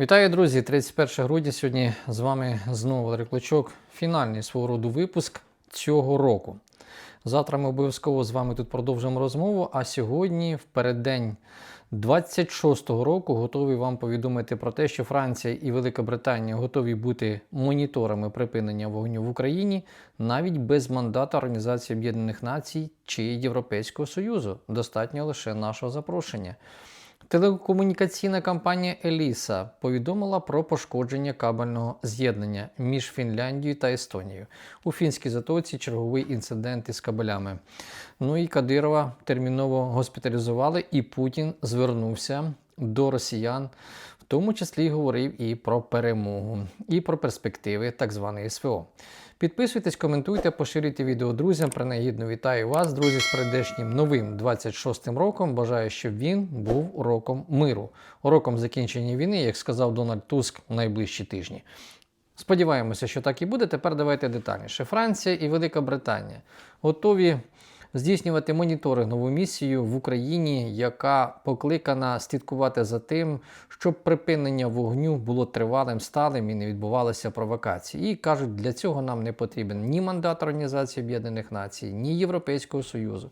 Вітаю, друзі! 31 грудня. Сьогодні з вами знову Валерій Клочок. Фінальний свого роду випуск цього року. Завтра ми обов'язково з вами тут продовжимо розмову. А сьогодні, в переддень 26-го року, готовий вам повідомити про те, що Франція і Велика Британія готові бути моніторами припинення вогню в Україні навіть без мандата Організації Об'єднаних Націй чи Європейського Союзу. Достатньо лише нашого запрошення. Телекомунікаційна компанія Еліса повідомила про пошкодження кабельного з'єднання між Фінляндією та Естонією. У фінській затоці черговий інцидент із кабелями. Ну і Кадирова терміново госпіталізували, і Путін звернувся до росіян, в тому числі говорив і про перемогу, і про перспективи так званої СВО. Підписуйтесь, коментуйте, поширюйте відео друзям. Принагідно вітаю вас, друзі, з прийдешнім новим 26-м роком. Бажаю, щоб він був уроком миру, уроком закінчення війни, як сказав Дональд Туск в найближчі тижні. Сподіваємося, що так і буде. Тепер давайте детальніше. Франція і Велика Британія готові здійснювати моніторингову місію в Україні, яка покликана слідкувати за тим, щоб припинення вогню було тривалим, сталим і не відбувалися провокації. І кажуть, для цього нам не потрібен ні мандат Організації Об'єднаних Націй, ні Європейського Союзу.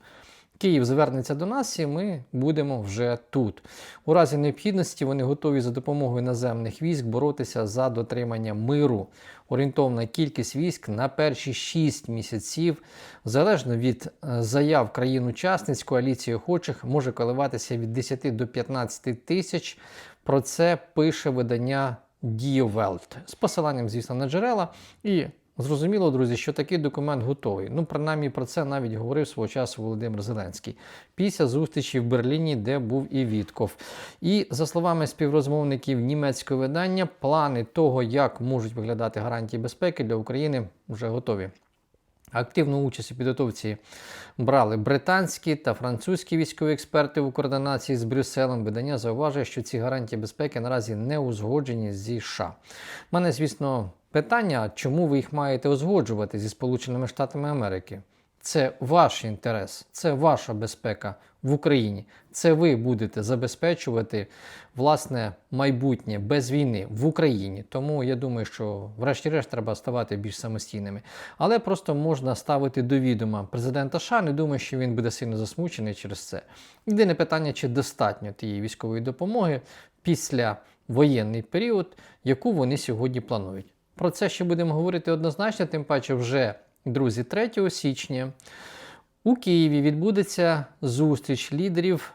Київ звернеться до нас, і ми будемо вже тут. У разі необхідності вони готові за допомогою наземних військ боротися за дотримання миру. Орієнтовна кількість військ на перші 6 місяців, залежно від е, заяв країн-учасниць коаліції охочих, може коливатися від 10 до 15 тисяч. Про це пише видання Welt з посиланням, звісно, на джерела. І Зрозуміло, друзі, що такий документ готовий. Ну, принаймні про це навіть говорив свого часу Володимир Зеленський після зустрічі в Берліні, де був і Вітков. І за словами співрозмовників німецького видання, плани того, як можуть виглядати гарантії безпеки для України, вже готові. Активну участь у підготовці брали британські та французькі військові експерти у координації з Брюсселем. Видання зауважує, що ці гарантії безпеки наразі не узгоджені зі США. У мене, звісно, питання, чому ви їх маєте узгоджувати зі Сполученими Штатами Америки? Це ваш інтерес, це ваша безпека в Україні. Це ви будете забезпечувати власне майбутнє без війни в Україні. Тому я думаю, що, врешті-решт, треба ставати більш самостійними. Але просто можна ставити до відома президента США. Не думаю, що він буде сильно засмучений через це. Єдине питання, чи достатньо тієї військової допомоги після воєнний період, яку вони сьогодні планують. Про це ще будемо говорити однозначно, тим паче вже. Друзі, 3 січня у Києві відбудеться зустріч лідерів,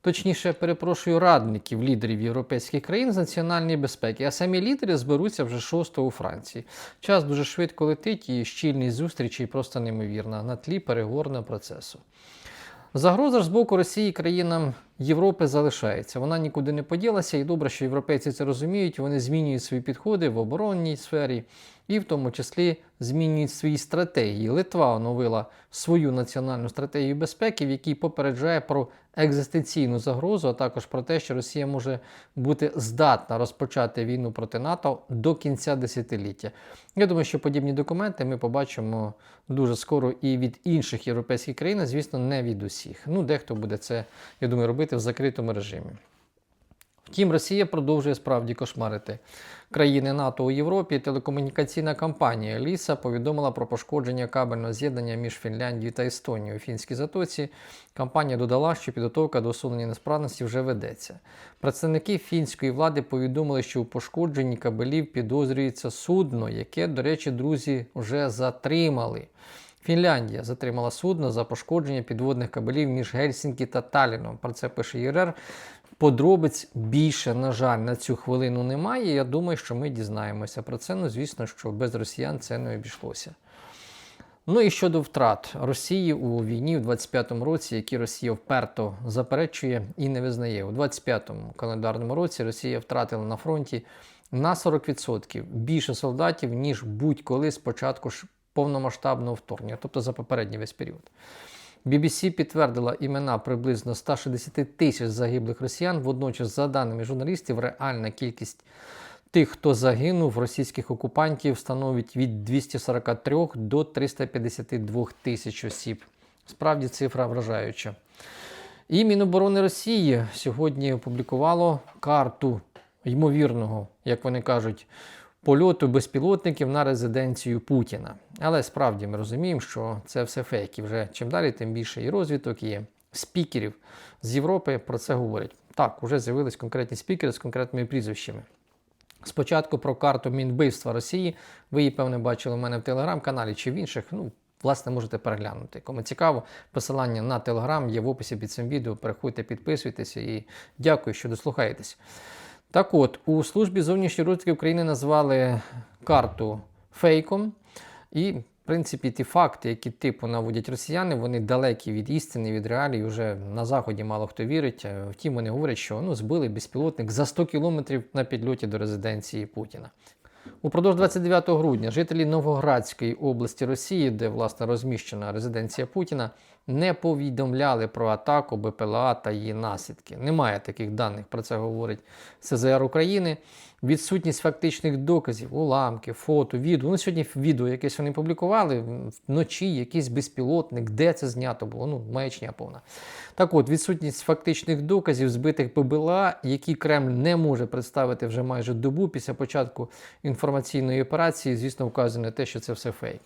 точніше, перепрошую, радників лідерів європейських країн з національної безпеки. А самі лідери зберуться вже 6 у Франції. Час дуже швидко летить і щільність зустрічі просто неймовірна на тлі переговорного процесу. Загроза ж з боку Росії країнам Європи залишається. Вона нікуди не поділася, і добре, що європейці це розуміють. Вони змінюють свої підходи в оборонній сфері і в тому числі змінюють свої стратегії. Литва оновила свою національну стратегію безпеки, в якій попереджає про екзистенційну загрозу, а також про те, що Росія може бути здатна розпочати війну проти НАТО до кінця десятиліття. Я думаю, що подібні документи ми побачимо дуже скоро і від інших європейських країн, звісно, не від усіх. Ну, дехто буде це, я думаю, робити в закритому режимі. Втім, Росія продовжує справді кошмарити країни НАТО у Європі. Телекомунікаційна компанія Ліса повідомила про пошкодження кабельного з'єднання між Фінляндією та Естонією у фінській затоці. Компанія додала, що підготовка до усунення несправності вже ведеться. Представники фінської влади повідомили, що у пошкодженні кабелів підозрюється судно, яке, до речі, друзі, вже затримали. Фінляндія затримала судно за пошкодження підводних кабелів між Гельсінкі та Таліном. Про це пише ЄРР. Подробиць більше, на жаль, на цю хвилину немає. Я думаю, що ми дізнаємося про це. Ну, звісно, що без росіян це не обійшлося. Ну і щодо втрат Росії у війні в 25-му році, які Росія вперто заперечує і не визнає. У 25-му календарному році Росія втратила на фронті на 40% більше солдатів, ніж будь-коли з початку повномасштабного вторгнення, тобто за попередній весь період. BBC підтвердила імена приблизно 160 тисяч загиблих росіян. Водночас, за даними журналістів, реальна кількість тих, хто загинув, російських окупантів становить від 243 до 352 тисяч осіб. Справді цифра вражаюча. І Міноборони Росії сьогодні опублікувало карту ймовірного, як вони кажуть, польоту безпілотників на резиденцію Путіна. Але справді ми розуміємо, що це все фейки. Вже чим далі, тим більше і розвиток є спікерів з Європи про це говорять. Так, вже з'явились конкретні спікери з конкретними прізвищами. Спочатку про карту мінбивства Росії. Ви її, певне, бачили у мене в телеграм-каналі чи в інших. Ну, власне, можете переглянути. Кому цікаво, посилання на телеграм є в описі під цим відео. Переходьте, підписуйтеся і дякую, що дослухаєтесь. Так от, у службі зовнішньої розвідки України назвали карту фейком. І, в принципі, ті факти, які типу наводять росіяни, вони далекі від істини, від реалій. Вже на заході мало хто вірить. Е, Втім, вони говорять, що ну, збили безпілотник за 100 кілометрів на підльоті до резиденції Путіна. Упродовж 29 грудня жителі Новоградської області Росії, де власне розміщена резиденція Путіна, не повідомляли про атаку БПЛА та її наслідки. Немає таких даних. Про це говорить СЗР України. Відсутність фактичних доказів, уламки, фото, відео. Ну, сьогодні відео якесь вони публікували вночі, якийсь безпілотник, де це знято було. Ну, маячня повна. Так от, відсутність фактичних доказів збитих ББЛА, які Кремль не може представити вже майже добу після початку інформаційної операції, звісно, вказує на те, що це все фейк.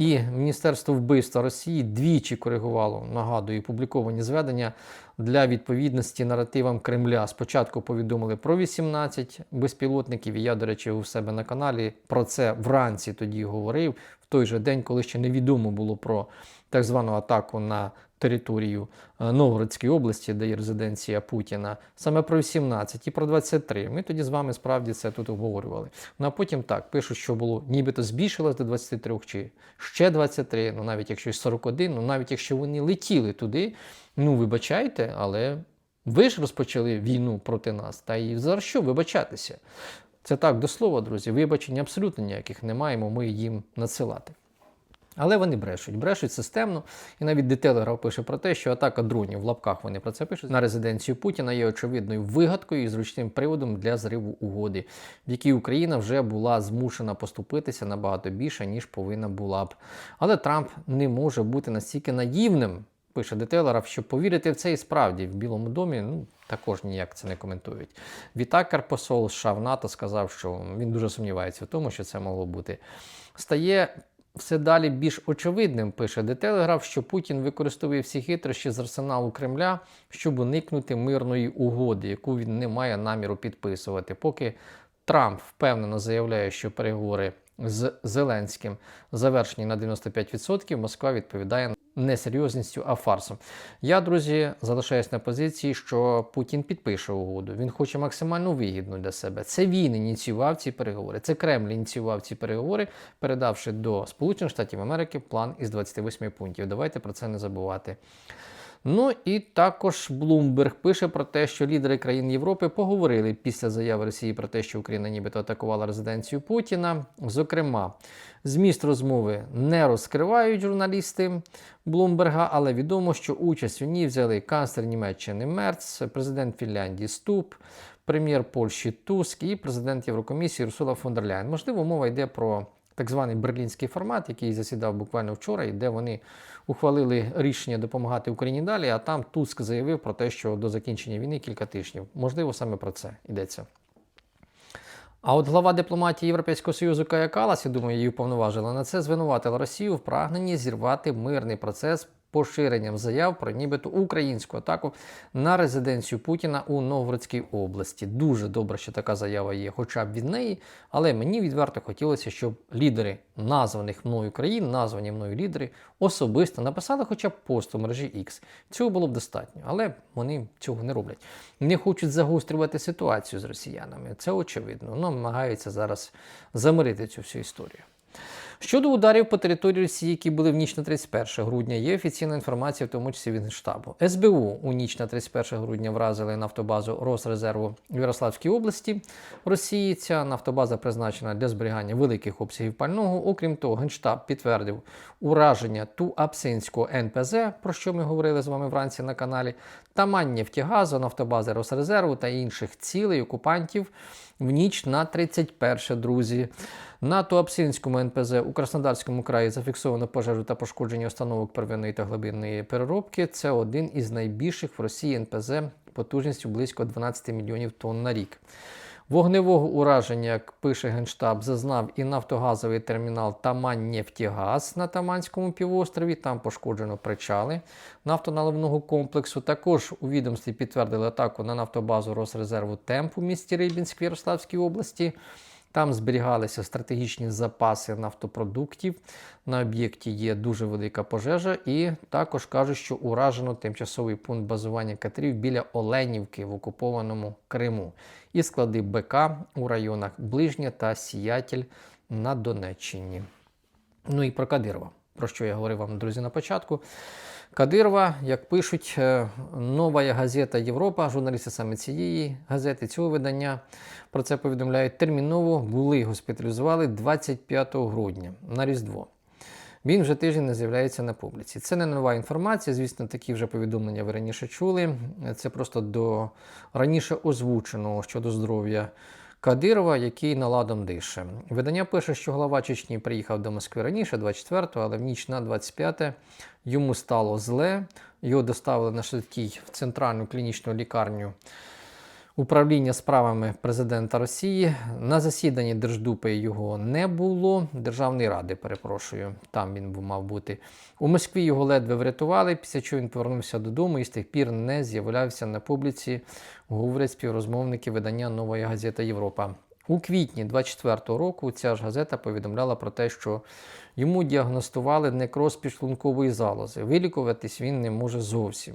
І Міністерство вбивства Росії двічі коригувало, нагадую, публіковані зведення для відповідності наративам Кремля. Спочатку повідомили про 18 безпілотників. і Я, до речі, у себе на каналі про це вранці тоді говорив в той же день, коли ще невідомо було про так звану атаку на територію е, Новгородської області, де є резиденція Путіна, саме про 18 і про 23. Ми тоді з вами справді це тут обговорювали. Ну а потім так пишуть, що було нібито збільшилось до 23 чи ще 23, ну навіть якщо 41, ну навіть якщо вони летіли туди, ну вибачайте, але ви ж розпочали війну проти нас. Та і за що вибачатися? Це так до слова, друзі. Вибачень абсолютно ніяких не маємо ми їм надсилати. Але вони брешуть, брешуть системно. І навіть Детелеграф пише про те, що атака дронів в лапках вони про це пишуть на резиденцію Путіна є очевидною вигадкою і зручним приводом для зриву угоди, в якій Україна вже була змушена поступитися набагато більше, ніж повинна була б. Але Трамп не може бути настільки наївним. Пише детейлерів, щоб повірити в це і справді в Білому домі ну, також ніяк це не коментують. Вітакер, посол США в НАТО, сказав, що він дуже сумнівається в тому, що це могло бути. Стає все далі більш очевидним, пише Детелеграф, що Путін використовує всі хитрощі з арсеналу Кремля, щоб уникнути мирної угоди, яку він не має наміру підписувати. Поки Трамп впевнено заявляє, що переговори з Зеленським завершені на 95%, Москва відповідає не серйозністю, а фарсом. Я, друзі, залишаюсь на позиції, що Путін підпише угоду. Він хоче максимально вигідну для себе. Це він ініціював ці переговори. Це Кремль ініціював ці переговори, передавши до Сполучених Штатів Америки план із 28 пунктів. Давайте про це не забувати. Ну і також Блумберг пише про те, що лідери країн Європи поговорили після заяви Росії про те, що Україна нібито атакувала резиденцію Путіна. Зокрема, зміст розмови не розкривають журналісти Блумберга, але відомо, що участь у ній взяли канцлер Німеччини Мерц, президент Фінляндії Ступ. Прем'єр Польщі Туск і президент Єврокомісії Урсула фон дер Ляйн. Можливо, мова йде про так званий берлінський формат, який засідав буквально вчора, і де вони ухвалили рішення допомагати Україні далі. А там Туск заявив про те, що до закінчення війни кілька тижнів. Можливо, саме про це йдеться. А от глава дипломатії Європейського Союзу Кая Калас, я думаю, її уповноважила на це, звинуватила Росію в прагненні зірвати мирний процес поширенням заяв про нібито українську атаку на резиденцію Путіна у Новгородській області. Дуже добре, що така заява є, хоча б від неї. Але мені відверто хотілося, щоб лідери названих мною країн, названі мною лідери, особисто написали хоча б пост у мережі X. Цього було б достатньо, але вони цього не роблять. Не хочуть загострювати ситуацію з росіянами. Це очевидно. Намагаються зараз замирити цю всю історію. Щодо ударів по території Росії, які були в ніч на 31 грудня, є офіційна інформація, в тому числі від штабу. СБУ у ніч на 31 грудня вразили нафтобазу Росрезерву в Ярославській області Росії. Ця нафтобаза призначена для зберігання великих обсягів пального. Окрім того, Генштаб підтвердив ураження Туапсинського НПЗ, про що ми говорили з вами вранці на каналі, тамань нефтягазу, нафтобази Росрезерву та інших цілей окупантів в ніч на 31, друзі. На Туапсинському НПЗ у Краснодарському краї зафіксовано пожежу та пошкодження установок первинної та глибинної переробки. Це один із найбільших в Росії НПЗ потужністю близько 12 мільйонів тонн на рік. Вогневого ураження, як пише Генштаб, зазнав і нафтогазовий термінал Тамань-Нефтігаз на Таманському півострові. Там пошкоджено причали нафтоналивного комплексу. Також у відомстві підтвердили атаку на нафтобазу Росрезерву Темп у місті Рибінськ в Ярославській області. Там зберігалися стратегічні запаси нафтопродуктів. На об'єкті є дуже велика пожежа, і також кажуть, що уражено тимчасовий пункт базування катерів біля Оленівки в окупованому Криму і склади БК у районах Ближня та Сіятель на Донеччині. Ну і про Кадирова, про що я говорив вам, друзі, на початку. Кадирова, як пишуть, е, нова газета Європа, журналісти саме цієї газети, цього видання про це повідомляють. Терміново були госпіталізували 25 грудня на Різдво. Він вже тиждень не з'являється на публіці. Це не нова інформація. Звісно, такі вже повідомлення ви раніше чули. Це просто до раніше озвученого щодо здоров'я Кадирова, який наладом дише. Видання пише, що глава Чечні приїхав до Москви раніше, 24-го, але в ніч на 25-те йому стало зле. Його доставили на швидкій в центральну клінічну лікарню управління справами президента Росії. На засіданні Держдупи його не було. Державної ради, перепрошую, там він мав бути. У Москві його ледве врятували, після чого він повернувся додому і з тих пір не з'являвся на публіці, говорять співрозмовники видання Нової газета Європа. У квітні 24-го року ця ж газета повідомляла про те, що йому діагностували некроз підшлункової залози. Вилікуватись він не може зовсім.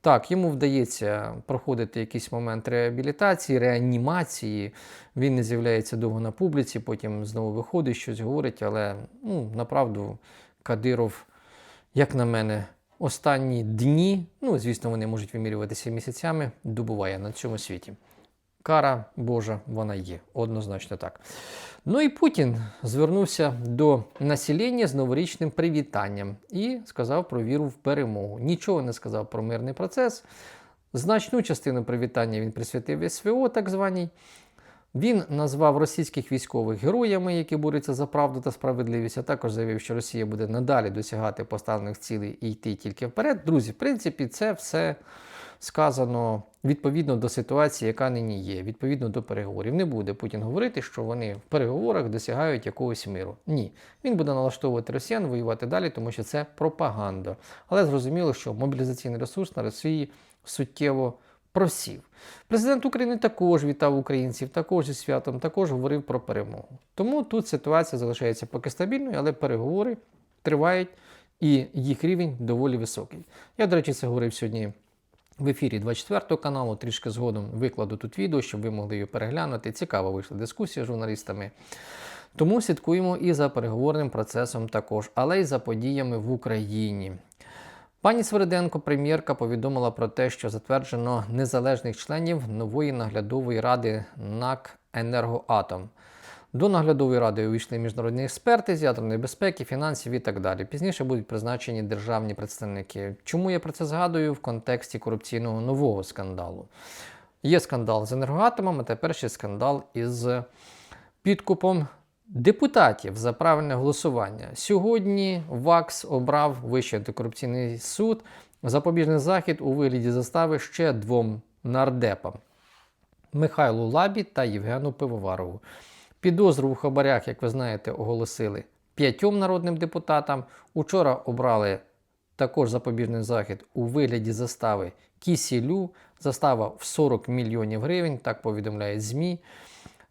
Так, йому вдається проходити якийсь момент реабілітації, реанімації. Він не з'являється довго на публіці, потім знову виходить, щось говорить, але ну, направду Кадиров, як на мене, останні дні, ну, звісно, вони можуть вимірюватися місяцями, добуває на цьому світі. Кара Божа, вона є, однозначно так. Ну і Путін звернувся до населення з новорічним привітанням і сказав про віру в перемогу. Нічого не сказав про мирний процес. Значну частину привітання він присвятив СВО, так званій. Він назвав російських військових героями, які борються за правду та справедливість, а також заявив, що Росія буде надалі досягати поставлених цілей і йти тільки вперед. Друзі, в принципі, це все сказано відповідно до ситуації, яка нині є, відповідно до переговорів. Не буде Путін говорити, що вони в переговорах досягають якогось миру. Ні, він буде налаштовувати росіян воювати далі, тому що це пропаганда. Але зрозуміло, що мобілізаційний ресурс на Росії суттєво. Просів. Президент України також вітав українців, також зі святом, також говорив про перемогу. Тому тут ситуація залишається поки стабільною, але переговори тривають і їх рівень доволі високий. Я, до речі, це говорив сьогодні в ефірі 24 каналу. Трішки згодом викладу тут відео, щоб ви могли його переглянути. Цікава вийшла дискусія з журналістами. Тому слідкуємо і за переговорним процесом також, але й за подіями в Україні. Пані Свериденко, прем'єрка, повідомила про те, що затверджено незалежних членів нової наглядової ради НАК Енергоатом. До наглядової ради увійшли міжнародні експерти з ядерної безпеки, фінансів і так далі. Пізніше будуть призначені державні представники. Чому я про це згадую в контексті корупційного нового скандалу? Є скандал з енергоатомом, а тепер ще скандал із підкупом депутатів за правильне голосування. Сьогодні ВАКС обрав Вищий антикорупційний суд запобіжний захід у вигляді застави ще двом нардепам Михайлу Лабі та Євгену Пивоварову. Підозру у хабарях, як ви знаєте, оголосили п'ятьом народним депутатам. Учора обрали також запобіжний захід у вигляді застави Кісілю. Застава в 40 мільйонів гривень, так повідомляють ЗМІ.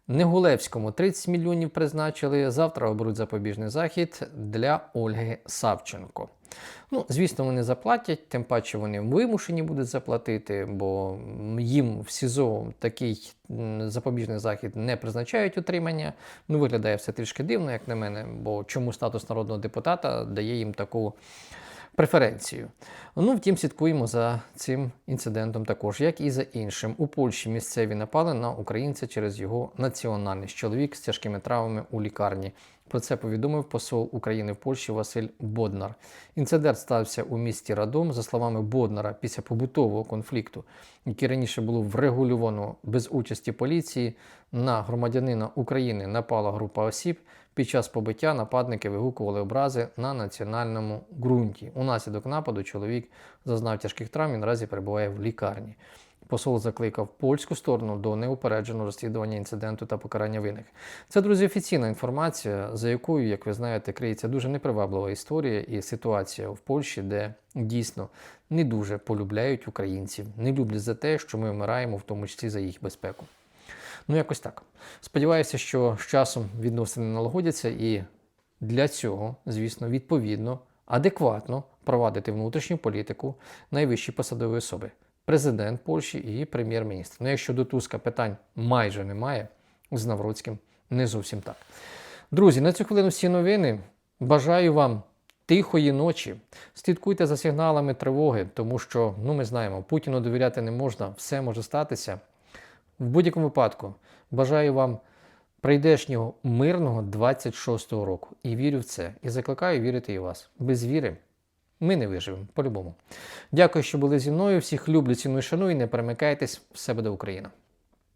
Негулевському 30 мільйонів призначили. Завтра оберуть запобіжний захід для Ольги Савченко. Ну, звісно, вони заплатять, тим паче вони вимушені будуть заплатити, бо їм в СІЗО такий запобіжний захід не призначають утримання. Ну, виглядає все трішки дивно, як на мене, бо чому статус народного депутата дає їм таку преференцію. Ну, втім, слідкуємо за цим інцидентом також, як і за іншим. У Польщі місцеві напали на українця через його національність. Чоловік з тяжкими травмами у лікарні. Про це повідомив посол України в Польщі Василь Боднар. Інцидент стався у місті Радом, за словами Боднара, після побутового конфлікту, який раніше було врегульовано без участі поліції. На громадянина України напала група осіб. Під час побиття нападники вигукували образи на національному ґрунті. Унаслідок нападу чоловік зазнав тяжких травм і наразі перебуває в лікарні. Посол закликав польську сторону до неупередженого розслідування інциденту та покарання винних. Це, друзі, офіційна інформація, за якою, як ви знаєте, криється дуже неприваблива історія і ситуація в Польщі, де дійсно не дуже полюбляють українців, не люблять за те, що ми вмираємо, в тому числі за їх безпеку. Ну, якось так. Сподіваюся, що з часом відносини налагодяться, і для цього, звісно, відповідно, адекватно провадити внутрішню політику найвищі посадові особи президент Польщі і прем'єр-міністр. Ну, якщо до Туска питань майже немає, з Навроцьким не зовсім так. Друзі, на цю хвилину всі новини. Бажаю вам тихої ночі. Слідкуйте за сигналами тривоги, тому що, ну ми знаємо, Путіну довіряти не можна, все може статися. В будь-якому випадку бажаю вам прийдешнього мирного 26-го року. І вірю в це. І закликаю вірити і вас. Без віри ми не виживемо по-любому. Дякую, що були зі мною. Всіх люблю, ціную, шаную. Не перемикайтесь. в себе до Україна!